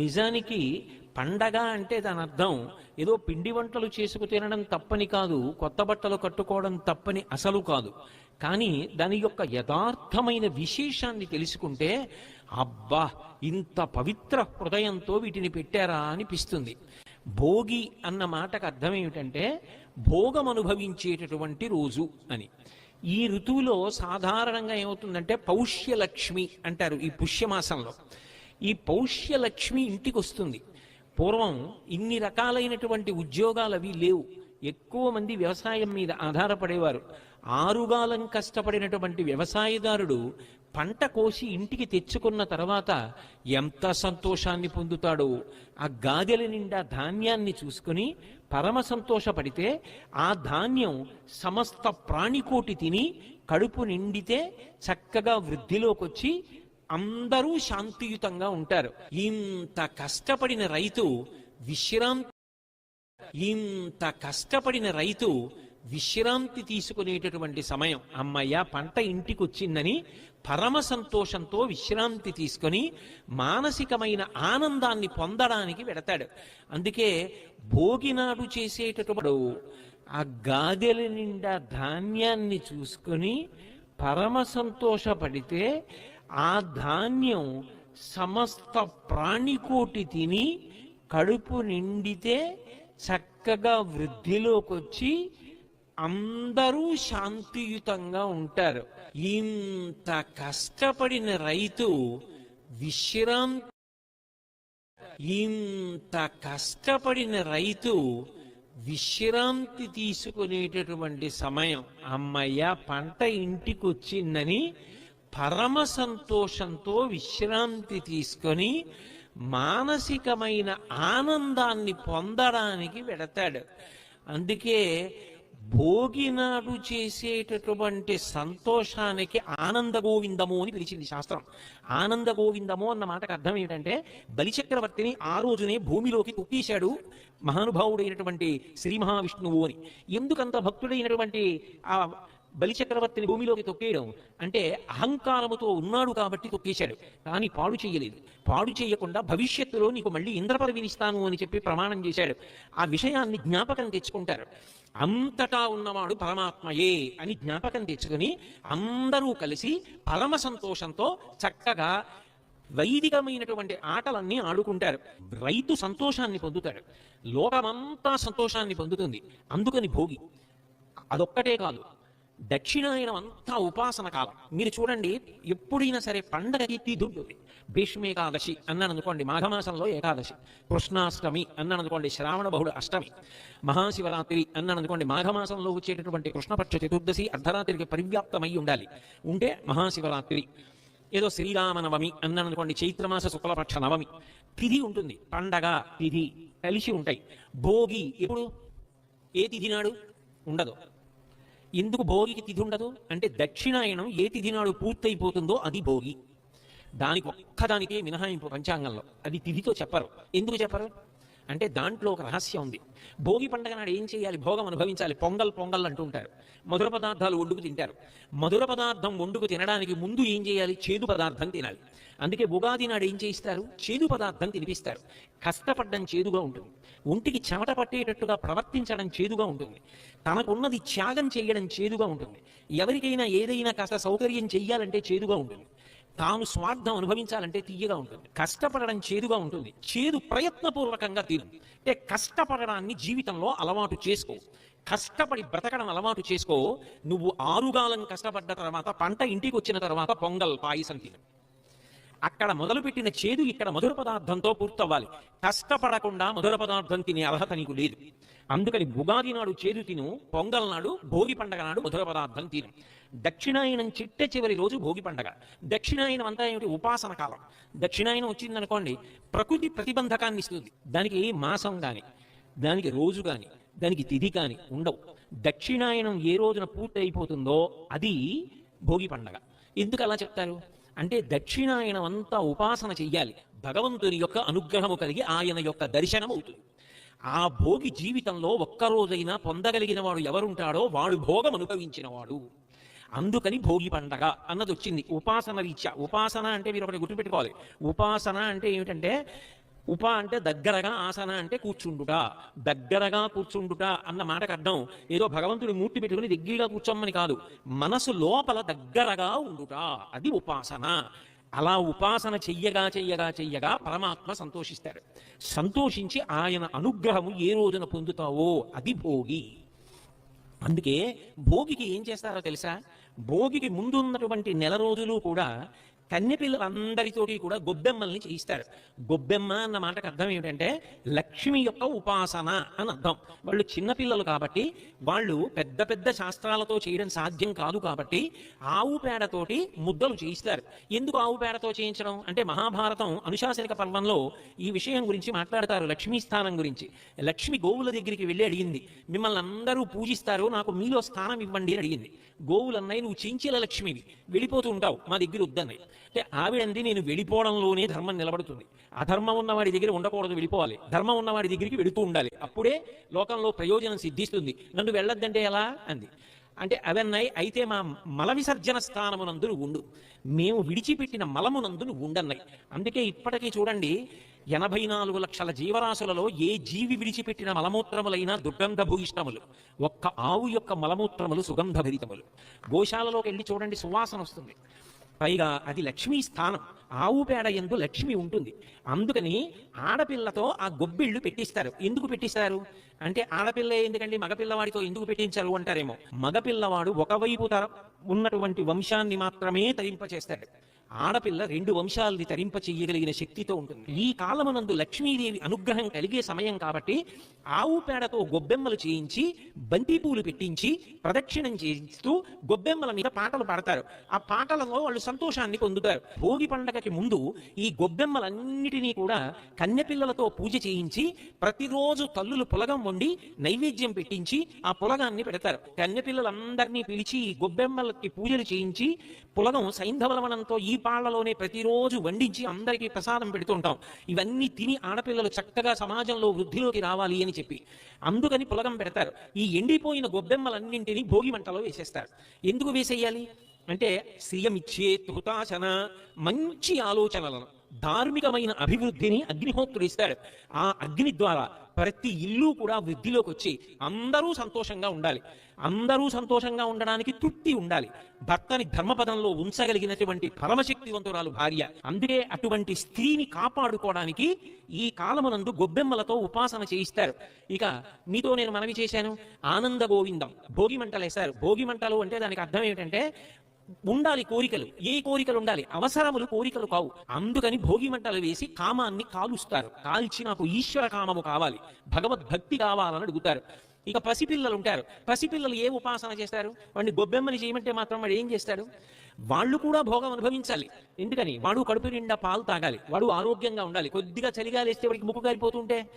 నిజానికి పండగ అంటే దాని అర్థం ఏదో పిండి వంటలు చేసుకు తినడం తప్పని కాదు కొత్త బట్టలు కట్టుకోవడం తప్పని అసలు కాదు. కానీ దాని యొక్క యథార్థమైన విశేషాన్ని తెలుసుకుంటే అబ్బా ఇంత పవిత్ర హృదయంతో వీటిని పెట్టారా అనిపిస్తుంది. భోగి అన్న మాటకు అర్థం ఏమిటంటే భోగం అనుభవించేటటువంటి రోజు అని. ఈ ఋతువులో సాధారణంగా ఏమవుతుందంటే పౌష్యలక్ష్మి అంటారు ఈ పుష్యమాసంలో. ఈ పౌష్యలక్ష్మి ఇంటికి వస్తుంది పూర్వం ఇన్ని రకాలైనటువంటి ఉద్యోగాలు అవి లేవు. ఎక్కువ మంది వ్యవసాయం మీద ఆధారపడేవారు. ఆరుగాలం కష్టపడినటువంటి వ్యవసాయదారుడు పంట కోసి ఇంటికి తెచ్చుకున్న తర్వాత ఎంత సంతోషాన్ని పొందుతాడో ఆ గాదెల నిండా ధాన్యాన్ని చూసుకుని పరమ సంతోషపడితే ఆ ధాన్యం సమస్త ప్రాణికోటి తిని కడుపు నిండితే చక్కగా వృద్ధిలోకి వచ్చి అందరూ శాంతియుతంగా ఉంటారు. ఇంత కష్టపడిన రైతు విశ్రాంతి ఇంత కష్టపడిన రైతు విశ్రాంతి తీసుకునేటటువంటి సమయం. అమ్మయ్య పంట ఇంటికి వచ్చిందని పరమ సంతోషంతో విశ్రాంతి తీసుకొని మానసికమైన ఆనందాన్ని పొందడానికి వెడతాడు. అందుకే భోగినాడు చేసేటటువంటి ఆ గాదెల నిండా ధాన్యాన్ని చూసుకొని పరమ సంతోషపడితే ఆ ధాన్యం సమస్త ప్రాణికోటి తిని కడుపు నిండితే చక్కగా వృద్ధిలోకి వచ్చి అందరూ శాంతియుతంగా ఉంటారు. ఇంత కష్టపడిన రైతు విశ్రాంతి ఇంత కష్టపడిన రైతు విశ్రాంతి తీసుకునేటటువంటి సమయం. అమ్మయ్య పంట ఇంటికి వచ్చిందని పరమ సంతోషంతో విశ్రాంతి తీసుకొని మానసికమైన ఆనందాన్ని పొందడానికి వెడతాడు. అందుకే భోగినాడు చేసేటటువంటి సంతోషానికి ఆనంద గోవిందము అని పిలిచింది శాస్త్రం. ఆనంద గోవిందము అన్న మాటకు అర్థం ఏంటంటే బలిచక్రవర్తిని ఆ రోజునే భూమిలోకి తొక్కేశాడు మహానుభావుడైనటువంటి శ్రీ మహావిష్ణువు అని. ఎందుకంత భక్తుడైనటువంటి ఆ బలిచక్రవర్తిని భూమిలోకి తొక్కేయడం అంటే అహంకారముతో ఉన్నాడు కాబట్టి తొక్కేశాడు. కానీ పాడు చేయలేదు పాడు చేయకుండా భవిష్యత్తులో నీకు మళ్ళీ ఇంద్ర పదవినిస్తాను అని చెప్పి ప్రమాణం చేశాడు. ఆ విషయాన్ని జ్ఞాపకం తెచ్చుకుంటారు. అంతటా ఉన్నవాడు పరమాత్మయే అని జ్ఞాపకం తెచ్చుకొని అందరూ కలిసి పరమ సంతోషంతో చక్కగా వైదికమైనటువంటి ఆటలన్నీ ఆడుకుంటారు. రైతు సంతోషాన్ని పొందుతాడు లోకమంతా సంతోషాన్ని పొందుతుంది. అందుకని భోగి. అదొక్కటే కాదు. దక్షిణాయనం అంతా ఉపాసన కాలం. మీరు చూడండి ఎప్పుడైనా సరే పండగకి తిథి ఉంటుంది భీష్మేకాదశి అన్నాను అనుకోండి మాఘమాసంలో ఏకాదశి. కృష్ణాష్టమి అన్నాను అనుకోండి శ్రావణ బహుళ అష్టమి. మహాశివరాత్రి అన్నాను అనుకోండి మాఘమాసంలో వచ్చేటటువంటి కృష్ణపక్ష చతుర్దశి అర్ధరాత్రికి పరివ్యాప్తమై ఉండాలి. ఉంటే మహాశివరాత్రి. ఏదో శ్రీరామనవమి అన్నాను అనుకోండి చైత్రమాస శుక్లపక్ష నవమి. తిథి ఉంటుంది. పండగ తిథి కలిసి ఉంటాయి. భోగి ఎప్పుడు? ఏ తిథి నాడు? ఉండదు. ఎందుకు భోగికి తిథి ఉండదు అంటే దక్షిణాయనం ఏ తిథి నాడు పూర్తయిపోతుందో అది భోగి. దానికి ఒక్కదానికే మినహాయింపు పంచాంగంలో. అది తిథితో చెప్పరు. ఎందుకు చెప్పరు? అంటే దాంట్లో ఒక రహస్యం ఉంది. భోగి పండగ నాడు ఏం చేయాలి? భోగం అనుభవించాలి. పొంగల్ పొంగల్ అంటూ ఉంటారు మధుర పదార్థాలు వండుకు తింటారు. మధుర పదార్థం వండుకు తినడానికి ముందు ఏం చేయాలి? చేదు పదార్థం తినాలి. అందుకే ఉగాది నాడు ఏం చేయిస్తారు? చేదు పదార్థం తినిపిస్తారు. కష్టపడడం చేదుగా ఉంటుంది. ఒంటికి చెమట పట్టేటట్టుగా ప్రవర్తించడం చేదుగా ఉంటుంది. తనకున్నది త్యాగం చేయడం చేదుగా ఉంటుంది. ఎవరికైనా ఏదైనా కాస్త సౌకర్యం చెయ్యాలంటే చేదుగా ఉంటుంది. తాను స్వార్థం అనుభవించాలంటే తీయగా ఉంటుంది. కష్టపడడం చేదుగా ఉంటుంది. చేదు ప్రయత్నపూర్వకంగా తీరు. అంటే కష్టపడడాన్ని జీవితంలో అలవాటు చేసుకో. కష్టపడి బ్రతకడం అలవాటు చేసుకో. నువ్వు ఆరుగాలం కష్టపడ్డ తర్వాత పంట ఇంటికి వచ్చిన తర్వాత పొంగల్ పాయసం తిను. అక్కడ మొదలుపెట్టిన చేదు ఇక్కడ మధుర పదార్థంతో పూర్తవ్వాలి. కష్టపడకుండా మధుర పదార్థం తినే అర్హత నీకు లేదు. అందుకని ఉగాది నాడు చేదు తిను పొంగల్ నాడు భోగి పండగ నాడు మధుర పదార్థం తిను. దక్షిణాయనం చిట్ట చివరి రోజు భోగి పండగ. దక్షిణాయనం అంతా ఏమిటి? ఉపాసన కాలం. దక్షిణాయనం వచ్చిందనుకోండి ప్రకృతి ప్రతిబంధకాన్ని ఇస్తుంది. దానికి మాసం కానీ దానికి రోజు కానీ దానికి తిథి కానీ ఉండవు. దక్షిణాయనం ఏ రోజున పూర్తి అయిపోతుందో అది భోగి పండగ. ఎందుకు అలా చెప్తారు? అంటే దక్షిణాయనం అంతా ఉపాసన చెయ్యాలి. భగవంతుని యొక్క అనుగ్రహము కలిగి ఆయన యొక్క దర్శనం అవుతుంది ఆ భోగి జీవితంలో ఒక్కరోజైనా పొందగలిగిన వాడు ఎవరుంటాడో వాడు భోగం అనుభవించినవాడు అందుకని భోగి పండగ అన్నది వచ్చింది ఉపాసన రీత్యా. ఉపాసన అంటే మీరు ఒకటి గుర్తుపెట్టుకోవాలి. ఉపాసన అంటే ఏమిటంటే ఉప అంటే దగ్గరగా ఆసన అంటే కూర్చుండుట దగ్గరగా కూర్చుండుట అన్న మాటకు అర్థం. ఏదో భగవంతుడి మూర్తి పెట్టుకుని దగ్గరగా కూర్చోమని కాదు మనసు లోపల దగ్గరగా ఉండుట అది ఉపాసన. అలా ఉపాసన చెయ్యగా చెయ్యగా చెయ్యగా పరమాత్మ సంతోషిస్తాడు. సంతోషించి ఆయన అనుగ్రహము ఏ రోజున పొందుతావో అది భోగి. అందుకే భోగికి ఏం చేస్తారో తెలుసా? భోగికి ముందున్నటువంటి నెల రోజులు కూడా కన్యపిల్లలందరితోటి కూడా గొబ్బెమ్మల్ని చేయిస్తారు. గొబ్బెమ్మ అన్న మాటకు అర్థం ఏమిటంటే లక్ష్మి యొక్క ఉపాసన అని అర్థం. వాళ్ళు చిన్నపిల్లలు కాబట్టి వాళ్ళు పెద్ద పెద్ద శాస్త్రాలతో చేయడం సాధ్యం కాదు కాబట్టి ఆవు పేడతోటి ముద్దలు చేయిస్తారు. ఎందుకు ఆవు పేడతో చేయించడం? అంటే మహాభారతం అనుశాసనిక పర్వంలో ఈ విషయం గురించి మాట్లాడతారు లక్ష్మీ స్థానం గురించి. లక్ష్మి గోవుల దగ్గరికి వెళ్ళి అడిగింది మిమ్మల్ని అందరూ పూజిస్తారు నాకు మీలో స్థానం ఇవ్వండి అని అడిగింది. గోవులన్నాయి నువ్వు చించిన లక్ష్మివి వెళ్ళిపోతూ ఉంటావు మా దగ్గర వద్దన్నాయి అంటే ఆవిడంది నేను వెళ్ళిపోవడంలోనే ధర్మం నిలబడుతుంది. అధర్మం ఉన్న వాడి దగ్గర ఉండకూడదు వెళ్ళిపోవాలి. ధర్మం ఉన్న వాడి దగ్గరికి వెళుతూ ఉండాలి. అప్పుడే లోకంలో ప్రయోజనం సిద్ధిస్తుంది. నన్ను వెళ్ళొద్దంటే ఎలా? అంది. అంటే అవన్నాయి అయితే మా మల విసర్జన స్థానమునందును ఉండు. మేము విడిచిపెట్టిన మలమునందు ఉండన్నాయి అందుకే ఇప్పటికీ చూడండి ఎనభై నాలుగు లక్షల జీవరాశులలో ఏ జీవి విడిచిపెట్టిన మలమూత్రములైనా దుర్గంధ భూయిష్టములు ఒక్క ఆవు యొక్క మలమూత్రములు సుగంధభరితములు. గోశాలలోకి వెళ్ళి చూడండి సువాసన వస్తుంది. పైగా అది లక్ష్మీ స్థానం. ఆవు పేడ ఎందు లక్ష్మి ఉంటుంది. అందుకని ఆడపిల్లతో ఆ గొబ్బిళ్ళు పెట్టిస్తారు. ఎందుకు పెట్టిస్తారు? అంటే ఆడపిల్ల ఎందుకండి మగపిల్లవాడితో ఎందుకు పెట్టించారు అంటారేమో. మగపిల్లవాడు ఒకవైపు తర ఉన్నటువంటి వంశాన్ని మాత్రమే తరింపచేస్తాడు. ఆడపిల్ల రెండు వంశాలని తరింప చెయ్యగలిగిన శక్తితో ఉంటుంది. ఈ కాలమునందు లక్ష్మీదేవి అనుగ్రహం కలిగే సమయం కాబట్టి ఆవు పేడతో గొబ్బెమ్మలు చేయించి బంతిపూలు పెట్టించి ప్రదక్షిణం చేయిస్తూ గొబ్బెమ్మల మీద పాటలు పాడతారు. ఆ పాటలలో వాళ్ళు సంతోషాన్ని పొందుతారు. భోగి పండగకి ముందు ఈ గొబ్బెమ్మలన్నిటినీ కూడా కన్యపిల్లలతో పూజ చేయించి ప్రతిరోజు తల్లులు పులగం వండి నైవేద్యం పెట్టించి ఆ పులగాన్ని పెడతారు. కన్యపిల్లలందరినీ పిలిచి ఈ గొబ్బెమ్మలకి పూజలు చేయించి పులగం సైంధవలవనంతో ఈ పాళ్ళలోనే ప్రతిరోజు వండించి అందరికీ ప్రసాదం పెడుతూ ఉంటాం ఇవన్నీ తిని ఆడపిల్లలు చక్కగా సమాజంలో వృద్ధిలోకి రావాలి అని చెప్పి. అందుకని పులగం పెడతారు. ఈ ఎండిపోయిన గొబ్బెమ్మలన్నింటినీ భోగి మంటలో వేసేస్తారు. ఎందుకు వేసేయాలి? అంటే శ్రీయమిచ్చే హుతాశన మంచి ఆలోచనలను. ధార్మికమైన అభివృద్ధిని అగ్నిహోత్రుడు ఇస్తాడు. ఆ అగ్ని ద్వారా ప్రతి ఇల్లు కూడా వృద్ధిలోకి వచ్చి అందరూ సంతోషంగా ఉండాలి. అందరూ సంతోషంగా ఉండడానికి తృప్తి ఉండాలి. భర్తని ధర్మపదంలో ఉంచగలిగినటువంటి పరమశక్తివంతురాలు భార్య అందుకే అటువంటి స్త్రీని కాపాడుకోవడానికి ఈ కాలమునందు గొబ్బెమ్మలతో ఉపాసన చేయిస్తారు. ఇక మీతో నేను మనవి చేశాను. ఆనంద గోవిందం. భోగి మంటలు వేశారు భోగి మంటలు అంటే దానికి అర్థం ఏమిటంటే ఉండాలి కోరికలు. ఏ కోరికలు ఉండాలి? అవసరములు కోరికలు కావు. అందుకని భోగి మంటలు వేసి కామాన్ని కాలుస్తారు. కాల్చి నాకు ఈశ్వర కామము కావాలి. భగవద్భక్తి కావాలని అడుగుతారు. ఇక పసిపిల్లలు ఉంటారు. పసిపిల్లలు ఏ ఉపాసన చేస్తారు? వాడిని గొబ్బెమ్మని చేయమంటే మాత్రం వాడు ఏం చేస్తాడు? వాళ్ళు కూడా భోగం అనుభవించాలి. ఎందుకని? వాడు కడుపు నిండా పాలు తాగాలి. వాడు ఆరోగ్యంగా ఉండాలి. కొద్దిగా చలిగా లేస్తే వాడికి ముక్కు కారిపోతుంటే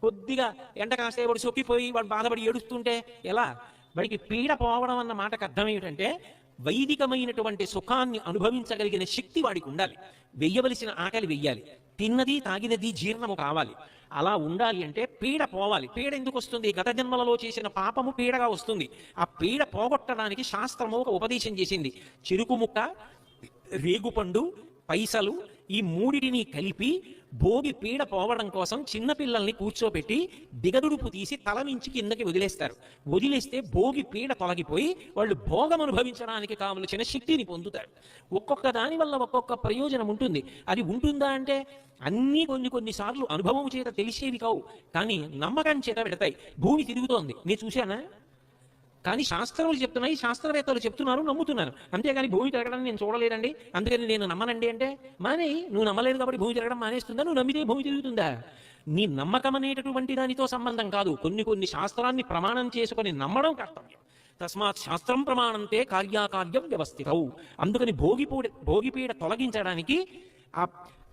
కొద్దిగా ఎండ కాస్తే వాడు సొక్కిపోయి వాడు బాధపడి ఏడుస్తుంటే ఎలా? వాడికి పీడ పోవడం అన్న మాటకు అర్థం ఏమిటంటే వైదికమైనటువంటి సుఖాన్ని అనుభవించగలిగిన శక్తి వాడికి ఉండాలి. వెయ్యవలసిన ఆకలి వెయ్యాలి. తిన్నది తాగినది జీర్ణము కావాలి. అలా ఉండాలి అంటే పీడ పోవాలి. పీడ ఎందుకు వస్తుంది? గత జన్మలలో చేసిన పాపము పీడగా వస్తుంది. ఆ పీడ పోగొట్టడానికి శాస్త్రము ఒక ఉపదేశం చేసింది. చెరుకు ముక్క రేగుపండు పైసలు ఈ మూడిటిని కలిపి భోగి పీడ పోవడం కోసం చిన్నపిల్లల్ని కూర్చోబెట్టి దిగదుడుపు తీసి తల నుంచి కిందకి వదిలేస్తారు. వదిలేస్తే భోగి పీడ తొలగిపోయి వాళ్ళు భోగం అనుభవించడానికి కావలసిన శక్తిని పొందుతారు. ఒక్కొక్క దాని వల్ల ఒక్కొక్క ప్రయోజనం ఉంటుంది. అది ఉంటుందా అంటే అన్నీ కొన్ని కొన్నిసార్లు అనుభవం చేత తెలిసేవి కావు. కానీ నమ్మకం చేత పెడతాయి. భూమి తిరుగుతోంది. నేను చూశానా? కానీ శాస్త్రములు చెప్తున్నాయి శాస్త్రవేత్తలు చెప్తున్నారు నమ్ముతున్నాను అంతేగాని భూమి తిరగడం నేను చూడలేదండి. అందుకని నేను నమ్మనండి అంటే మానే నువ్వు నమ్మలేదు కాబట్టి భూమి తిరగడం మానేస్తుందా? నువ్వు నమ్మితే భూమి తిరుగుతుందా? నీ నమ్మకం అనేటటువంటి దానితో సంబంధం కాదు. కొన్ని కొన్ని శాస్త్రాన్ని ప్రమాణం చేసుకొని నమ్మడం కర్తవ్యం. తస్మాత్ శాస్త్రం ప్రమాణంతే కార్యాకార్యం వ్యవస్థితవు అందుకని భోగిపూడ భోగిపీడ తొలగించడానికి ఆ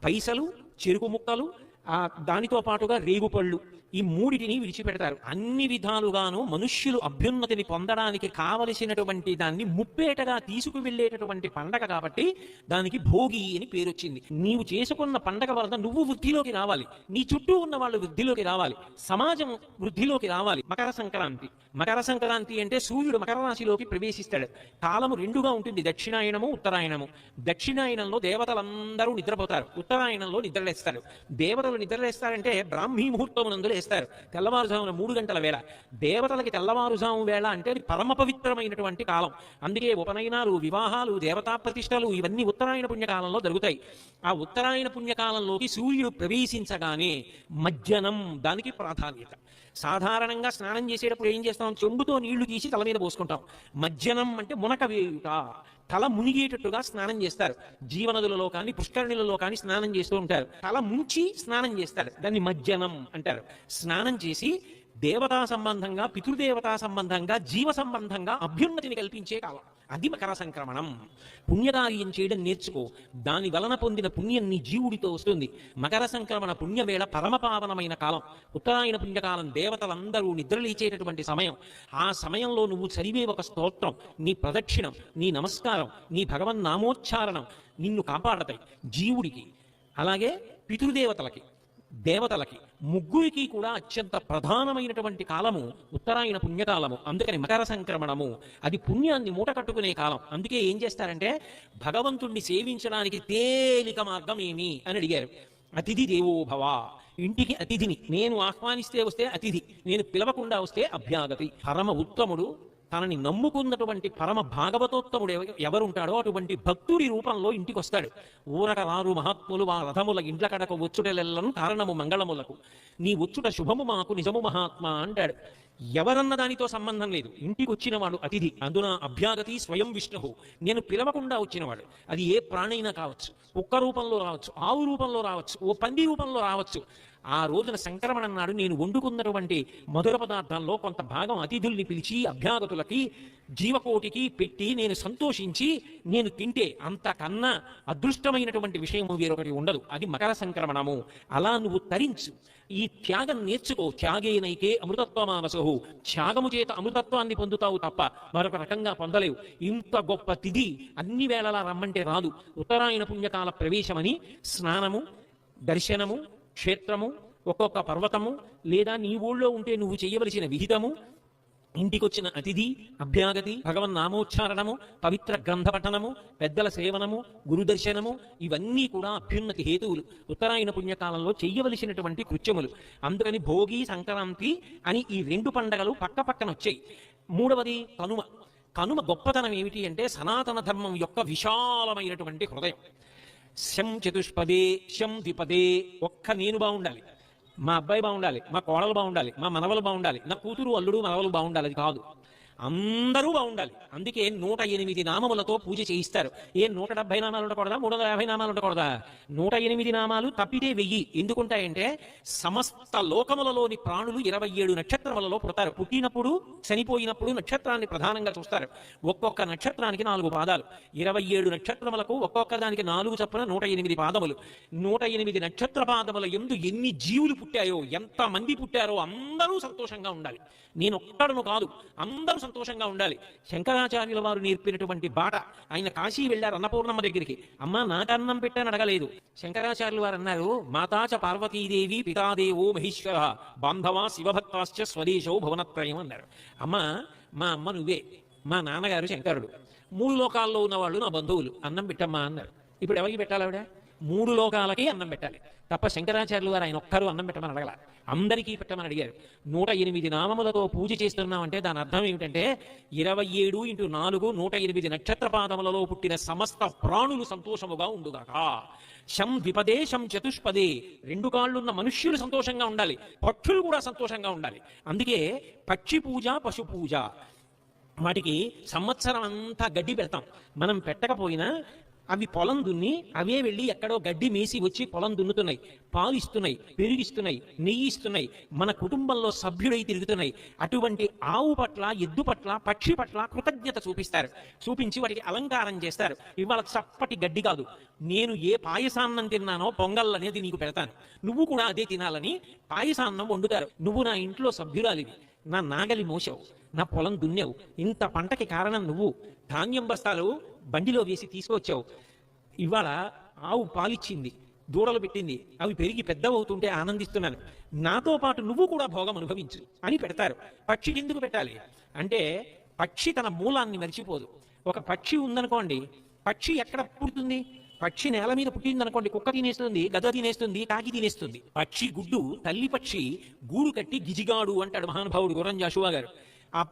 పైసలు చెరుకు ముక్కలు ఆ దానితో పాటుగా రేగుపళ్ళు ఈ మూడిటిని విడిచిపెడతారు. అన్ని విధాలుగాను మనుష్యులు అభ్యున్నతిని పొందడానికి కావలసినటువంటి దాన్ని ముప్పేటగా తీసుకువెళ్ళేటటువంటి పండగ కాబట్టి దానికి భోగి అని పేరు వచ్చింది నీవు చేసుకున్న పండగ వలన నువ్వు వృద్ధిలోకి రావాలి. నీ చుట్టూ ఉన్న వాళ్ళు వృద్ధిలోకి రావాలి. సమాజం వృద్ధిలోకి రావాలి. మకర సంక్రాంతి. మకర సంక్రాంతి అంటే సూర్యుడు మకర రాశిలోకి ప్రవేశిస్తాడు. కాలము రెండుగా ఉంటుంది. దక్షిణాయనము ఉత్తరాయణము దక్షిణాయనంలో దేవతలందరూ నిద్రపోతారు. ఉత్తరాయణంలో నిద్రలేస్తారు. దేవతలు నిద్రలేస్తారంటే బ్రాహ్మీ ముహూర్తమునందు లేస్తారు. తెల్లవారుజామున మూడు గంటల వేళ. దేవతలకి తెల్లవారుజాము వేళ అంటే అది పరమ పవిత్రమైనటువంటి కాలం. అందుకే ఉపనయనాలు వివాహాలు దేవతా ప్రతిష్టలు ఇవన్నీ ఉత్తరాయణ పుణ్యకాలంలో జరుగుతాయి. ఆ ఉత్తరాయణ పుణ్యకాలంలోకి సూర్యుడు ప్రవేశించగానే మజ్జనం దానికి ప్రాధాన్యత. సాధారణంగా స్నానం చేసేటప్పుడు ఏం చేస్తాం? చెంబుతో నీళ్ళు తీసి తల మీద పోసుకుంటాం. మజ్జనం అంటే మునక వేయుట. తల మునిగేటట్టుగా స్నానం చేస్తారు. జీవనదులలో కానీ పుష్కరిణులలో కానీ స్నానం చేస్తూ ఉంటారు. తల ముంచి స్నానం చేస్తారు. దాన్ని మజ్జనం అంటారు. స్నానం చేసి దేవతా సంబంధంగా పితృదేవతా సంబంధంగా జీవ సంబంధంగా అభ్యున్నతిని కల్పించే కాలం. అది మకర సంక్రమణం పుణ్యకార్యం చేయడం నేర్చుకో. దాని వలన పొందిన పుణ్యం నీ జీవుడితో వస్తుంది. మకర సంక్రమణ పుణ్యవేళ పరమపావనమైన కాలం. ఉత్తరాయణ పుణ్యకాలం దేవతలందరూ నిద్రలేచేటటువంటి సమయం. ఆ సమయంలో నువ్వు చదివే ఒక స్తోత్రం. నీ ప్రదక్షిణం నీ నమస్కారం నీ భగవన్ నామోచ్చారణం నిన్ను కాపాడతాయి. జీవుడికి అలాగే పితృదేవతలకి దేవతలకి. ముగ్గురికి కూడా అత్యంత ప్రధానమైనటువంటి కాలము ఉత్తరాయణ పుణ్యకాలము. అందుకని మకర సంక్రమణము అది పుణ్యాన్ని మూట కట్టుకునే కాలం. అందుకే ఏం చేస్తారంటే భగవంతుణ్ణి సేవించడానికి తేలిక మార్గం ఏమి అని అడిగారు. అతిథి దేవోభవ ఇంటికి అతిథిని. నేను ఆహ్వానిస్తే వస్తే అతిథి నేను పిలవకుండా వస్తే అభ్యాగతి. పరమ ఉత్తముడు తనని నమ్ముకున్నటువంటి పరమ భాగవతోత్తముడు ఎవరుంటాడో అటువంటి భక్తుడి రూపంలో ఇంటికి వస్తాడు ఊరక రారు మహాత్ములు వా రథముల ఇండ్ల కడక వచ్చుటలెల్లను కారణము మంగళములకు. నీ వచ్చుట శుభము మాకు నిజము మహాత్మా అంటాడు. ఎవరన్న దానితో సంబంధం లేదు. ఇంటికి వచ్చిన వాడు అతిథి. అందున అభ్యాగతి స్వయం విష్ణువు. నేను పిలవకుండా వచ్చినవాడు. అది ఏ ప్రాణైనా కావచ్చు. కుక్క రూపంలో రావచ్చు. ఆవు రూపంలో రావచ్చు. ఓ పంది రూపంలో రావచ్చు. ఆ రోజున సంక్రమణ నాడు నేను వండుకున్నటువంటి మధుర పదార్థాల్లో కొంత భాగం అతిథుల్ని పిలిచి అభ్యాగతులకి జీవకోటికి పెట్టి నేను సంతోషించి నేను తింటే అంతకన్నా అదృష్టమైనటువంటి విషయము వేరొకటి ఉండదు. అది మకర సంక్రమణము. అలా నువ్వు తరించు. ఈ త్యాగం నేర్చుకో. త్యాగేనైకే అమృతత్వమానసు త్యాగము చేత అమృతత్వాన్ని పొందుతావు తప్ప మరొక రకంగా పొందలేవు. ఇంత గొప్ప తిథి అన్ని వేళలా రమ్మంటే రాదు. ఉత్తరాయణ పుణ్యకాల ప్రవేశమని స్నానము దర్శనము క్షేత్రము ఒక్కొక్క పర్వతము లేదా నీ ఊళ్ళో ఉంటే నువ్వు చేయవలసిన విహితము ఇంటికొచ్చిన అతిథి అభ్యాగతి భగవన్ నామోచ్చారణము పవిత్ర గ్రంథ పఠనము పెద్దల సేవనము గురుదర్శనము ఇవన్నీ కూడా అభ్యున్నతి హేతువులు. ఉత్తరాయణ పుణ్యకాలంలో చేయవలసినటువంటి కృత్యములు. అందుకని భోగి సంక్రాంతి అని ఈ రెండు పండగలు పక్క పక్కన వచ్చాయి. మూడవది కనుమ. కనుమ గొప్పతనం ఏమిటి అంటే సనాతన ధర్మం యొక్క విశాలమైనటువంటి హృదయం. శం చతుష్పదే శం ద్విపదే ఒక్క నేను బాగుండాలి. మా అబ్బాయి బాగుండాలి మా కోడలు బాగుండాలి మా మనవలు బాగుండాలి నా కూతురు అల్లుడు మనవలు బాగుండాలి అది కాదు. అందరూ బాగుండాలి. అందుకే నూట ఎనిమిది నామములతో పూజ చేయిస్తారు. ఏ నూట డెబ్బై నామాలు ఉండకూడదా? మూడు వందల యాభై నామాలు ఉండకూడదా? నూట ఎనిమిది నామాలు తప్పితే వెయ్యి. ఎందుకుంటాయంటే సమస్త లోకములలోని ప్రాణులు ఇరవై ఏడు నక్షత్రములలో పుడతారు. పుట్టినప్పుడు చనిపోయినప్పుడు నక్షత్రాన్ని ప్రధానంగా చూస్తారు. ఒక్కొక్క నక్షత్రానికి నాలుగు పాదాలు. ఇరవై ఏడు నక్షత్రములకు ఒక్కొక్క దానికి నాలుగు చప్పున నూట ఎనిమిది పాదములు. నూట ఎనిమిది నక్షత్ర పాదముల ఎందు ఎన్ని జీవులు పుట్టాయో ఎంత మంది పుట్టారో అందరూ సంతోషంగా ఉండాలి. నేను ఒక్కడను కాదు అందరూ సంతోషంగా ఉండాలి. శంకరాచార్యుల వారు నేర్పినటువంటి బాట ఆయన కాశీ వెళ్ళారు అన్నపూర్ణమ్మ దగ్గరికి. అమ్మ నాకు అన్నం పెట్టని అడగలేదు. శంకరాచార్యులు వారు అన్నారు మాతాచ పార్వతీదేవి పితాదేవో మహేశ్వర బాంధవా శివభక్తాశ్చ స్వదేశో భువనత్రయం అన్నారు. అమ్మ మా అమ్మ నువ్వే మా నాన్నగారు శంకరుడు. మూడు లోకాల్లో ఉన్న వాళ్ళు నా బంధువులు. అన్నం పెట్టమ్మా అన్నారు. ఇప్పుడు ఎవరికి పెట్టాలి ఆవిడ? మూడు లోకాలకి అన్నం పెట్టాలి. తప్ప శంకరాచార్యులు వారు ఆయన ఒక్కరు అన్నం పెట్టమని అడగల. అందరికీ పెట్టమని అడిగారు. నూట ఎనిమిది నామములతో పూజ చేస్తున్నామంటే దాని అర్థం ఏమిటంటే ఇరవై ఏడు ఇంటూ నాలుగు నూట ఎనిమిది నక్షత్ర పాదములలో పుట్టిన సమస్త ప్రాణులు సంతోషముగా ఉండుగాక. శం ద్విపదే శం చతుష్పదే రెండు కాళ్ళున్న మనుష్యులు సంతోషంగా ఉండాలి పక్షులు కూడా సంతోషంగా ఉండాలి. అందుకే పక్షి పూజ పశు పూజ వాటికి సంవత్సరం అంతా గడ్డి పెడతాం. మనం పెట్టకపోయినా అవి పొలం దున్ని అవే వెళ్ళి ఎక్కడో గడ్డి మేసి వచ్చి పొలం దున్నుతున్నాయి. పాలు ఇస్తున్నాయి పెరిగిస్తున్నాయి నెయ్యి ఇస్తున్నాయి మన కుటుంబంలో సభ్యుడై తిరుగుతున్నాయి. అటువంటి ఆవు పట్ల ఎద్దు పట్ల పక్షి పట్ల కృతజ్ఞత చూపిస్తారు. చూపించి వాటికి అలంకారం చేస్తారు. ఇవాళ చప్పటి గడ్డి కాదు. నేను ఏ పాయసాన్నం తిన్నానో పొంగల్ అనేది నీకు పెడతాను. నువ్వు కూడా అదే తినాలని పాయసాన్నం వండుతారు. నువ్వు నా ఇంట్లో సభ్యురాలివి. నా నాగలి మోసావు నా పొలం దున్నావు. ఇంత పంటకి కారణం నువ్వు. ధాన్యం బస్తాలు బండిలో వేసి తీసుకొచ్చావు. ఇవాళ ఆవు పాలిచ్చింది దూడలు పెట్టింది. అవి పెరిగి పెద్దవవుతుంటే ఆనందిస్తున్నాను. నాతో పాటు నువ్వు కూడా భోగం అనుభవించు అని పెడతారు. పక్షికి ఎందుకు పెట్టాలి? అంటే పక్షి తన మూలాన్ని మర్చిపోదు. ఒక పక్షి ఉందనుకోండి పక్షి ఎక్కడ పుడుతుంది? పక్షి నేల మీద పుట్టింది అనుకోండి కుక్క తినేస్తుంది గద తినేస్తుంది కాకి తినేస్తుంది. పక్షి గుడ్డు తల్లి పక్షి గూడు కట్టి గిజిగాడు అంటాడు మహానుభావుడు గుర్రం జాషువా గారు. ఆ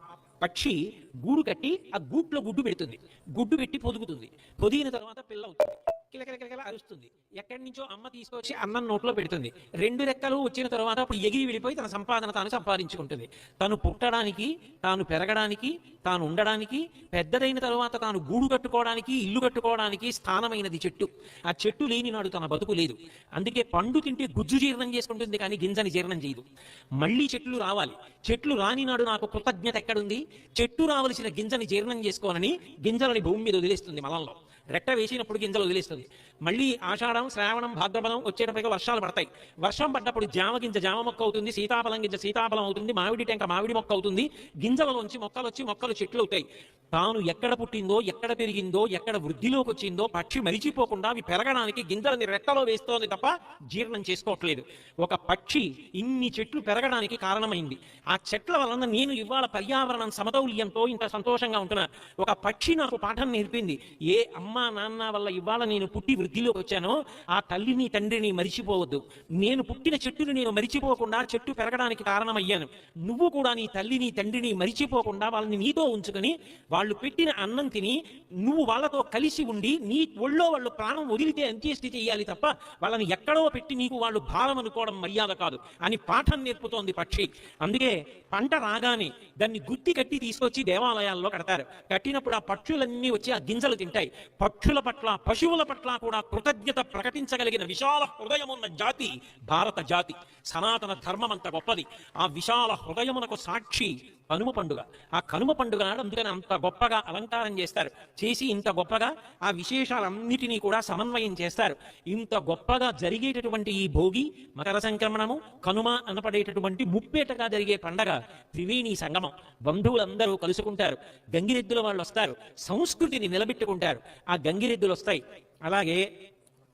పక్షి గూడు కట్టి ఆ గూట్లో గుడ్డు పెడుతుంది. గుడ్డు పెట్టి పొదుగుతుంది. పొదిగిన తర్వాత పిల్ల అవుతుంది. కిలకిలకిలకిల అరుస్తుంది. ఎక్కడి నుంచో అమ్మ తీసుకొచ్చి అన్నం నోట్లో పెడుతుంది. రెండు రెక్కలు వచ్చిన తర్వాత అప్పుడు ఎగిరి వెళ్ళిపోయి తన సంపాదన తాను సంపాదించుకుంటుంది. తను పుట్టడానికి తాను పెరగడానికి తాను ఉండడానికి పెద్దదైన తర్వాత తాను గూడు కట్టుకోవడానికి ఇల్లు కట్టుకోవడానికి స్థానమైనది చెట్టు. ఆ చెట్టు లేని నాడు తన బతుకు లేదు. అందుకే పండు తింటే గుజ్జు జీర్ణం చేసుకుంటుంది కానీ గింజని జీర్ణం చేయదు. మళ్ళీ చెట్లు రావాలి. చెట్లు రాని నాడు నాకు కృతజ్ఞత ఎక్కడుంది? చెట్టు రావలసిన గింజని జీర్ణం చేసుకోనని గింజలని భూమి మీద వదిలేస్తుంది మలంలో. రెట్ట వేసినప్పుడు గింజలు వదిలేస్తుంది. మళ్ళీ ఆషాఢం శ్రావణం భాద్రపదం వచ్చేటప్పటికి వర్షాలు పడతాయి. వర్షం పడ్డప్పుడు జామ గింజ జామ మొక్క అవుతుంది సీతాఫలం గింజ సీతాఫలం అవుతుంది మామిడి టెంక మామిడి మొక్క అవుతుంది. గింజలలోంచి మొక్కలు వచ్చి మొక్కలు చెట్లు అవుతాయి. తాను ఎక్కడ పుట్టిందో ఎక్కడ పెరిగిందో ఎక్కడ వృద్ధిలోకి వచ్చిందో పక్షి మరిచిపోకుండా అవి పెరగడానికి గింజలని రెట్టలో వేస్తోంది తప్ప జీర్ణం చేసుకోవట్లేదు. ఒక పక్షి ఇన్ని చెట్లు పెరగడానికి కారణమైంది. ఆ చెట్ల వలన నేను ఇవాళ పర్యావరణం సమతౌల్యంతో ఇంత సంతోషంగా ఉంటున్నా. ఒక పక్షి నాకు పాఠం నేర్పింది. ఏ అమ్మ నాన్న వల్ల ఇవాళ నేను పుట్టి వృద్ధిలోకి వచ్చానో ఆ తల్లిని తండ్రిని మరిచిపోవద్దు. నేను పుట్టిన చెట్టుని నేను మరిచిపోకుండా చెట్టు పెరగడానికి కారణమయ్యాను. నువ్వు కూడా నీ తల్లిని తండ్రిని మరిచిపోకుండా వాళ్ళని నీతో ఉంచుకొని వాళ్ళు పెట్టిన అన్నం తిని నువ్వు వాళ్ళతో కలిసి ఉండి నీ ఒళ్ళో వాళ్ళు ప్రాణం వదిలితే అంత్యేష్టి చేయాలి తప్ప వాళ్ళని ఎక్కడో పెట్టి నీకు వాళ్ళు భారం అనుకోవడం మర్యాద కాదు అని పాఠం నేర్పుతోంది పక్షి. అందుకే పంట రాగానే దాన్ని గుత్తి కట్టి తీసుకొచ్చి దేవాలయాల్లో కడతారు. కట్టినప్పుడు ఆ పక్షులన్నీ వచ్చి ఆ గింజలు తింటాయి. పక్షుల పట్ల పశువుల పట్ల కూడా కృతజ్ఞత ప్రకటించగలిగిన విశాల హృదయమున్న జాతి భారత జాతి. సనాతన ధర్మం అంత గొప్పది. ఆ విశాల హృదయమునకు సాక్షి కనుమ పండుగ. ఆ కనుమ పండుగ నాడు అందుకని అంత గొప్పగా అలంకారం చేస్తారు. చేసి ఇంత గొప్పగా ఆ విశేషాలన్నిటినీ కూడా సమన్వయం చేస్తారు. ఇంత గొప్పగా జరిగేటటువంటి ఈ భోగి మకర సంక్రమణము కనుమ అనపడేటటువంటి ముప్పేటగా జరిగే పండగ త్రివేణి సంగమం. బంధువులందరూ కలుసుకుంటారు. గంగిరెద్దుల వాళ్ళు వస్తారు సంస్కృతిని నిలబెట్టుకుంటారు. ఆ గంగిరెద్దులు వస్తాయి అలాగే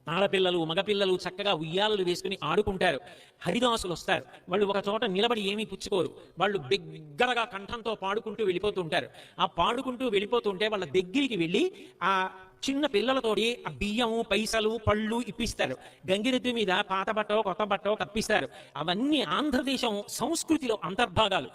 ఆడపిల్లలు మగపిల్లలు చక్కగా ఉయ్యాలలు వేసుకుని ఆడుకుంటారు. హరిదాసులు వస్తారు. వాళ్ళు ఒక చోట నిలబడి ఏమీ పుచ్చుకోరు. వాళ్ళు బిగ్గరగా కంఠంతో పాడుకుంటూ వెళ్ళిపోతుంటారు. ఆ పాడుకుంటూ వెళ్ళిపోతుంటే వాళ్ళ దగ్గరికి వెళ్ళి ఆ చిన్న పిల్లలతోటి ఆ బియ్యము పైసలు పళ్ళు ఇప్పిస్తారు. గంగిరెద్దు మీద పాత బట్టో కొత్త బట్టో కప్పిస్తారు. అవన్నీ ఆంధ్రదేశం సంస్కృతిలో అంతర్భాగాలు.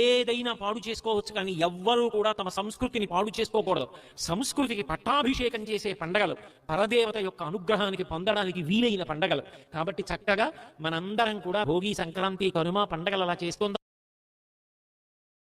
ఏదైనా పాడు చేసుకోవచ్చు కానీ ఎవ్వరూ కూడా తమ సంస్కృతిని పాడు చేసుకోకూడదు. సంస్కృతికి పట్టాభిషేకం చేసే పండగలు పరదేవత యొక్క అనుగ్రహానికి పొందడానికి వీలైన పండగలు. కాబట్టి చక్కగా మనందరం కూడా భోగి సంక్రాంతి కనుమ పండగలు అలా చేసుకుందాం.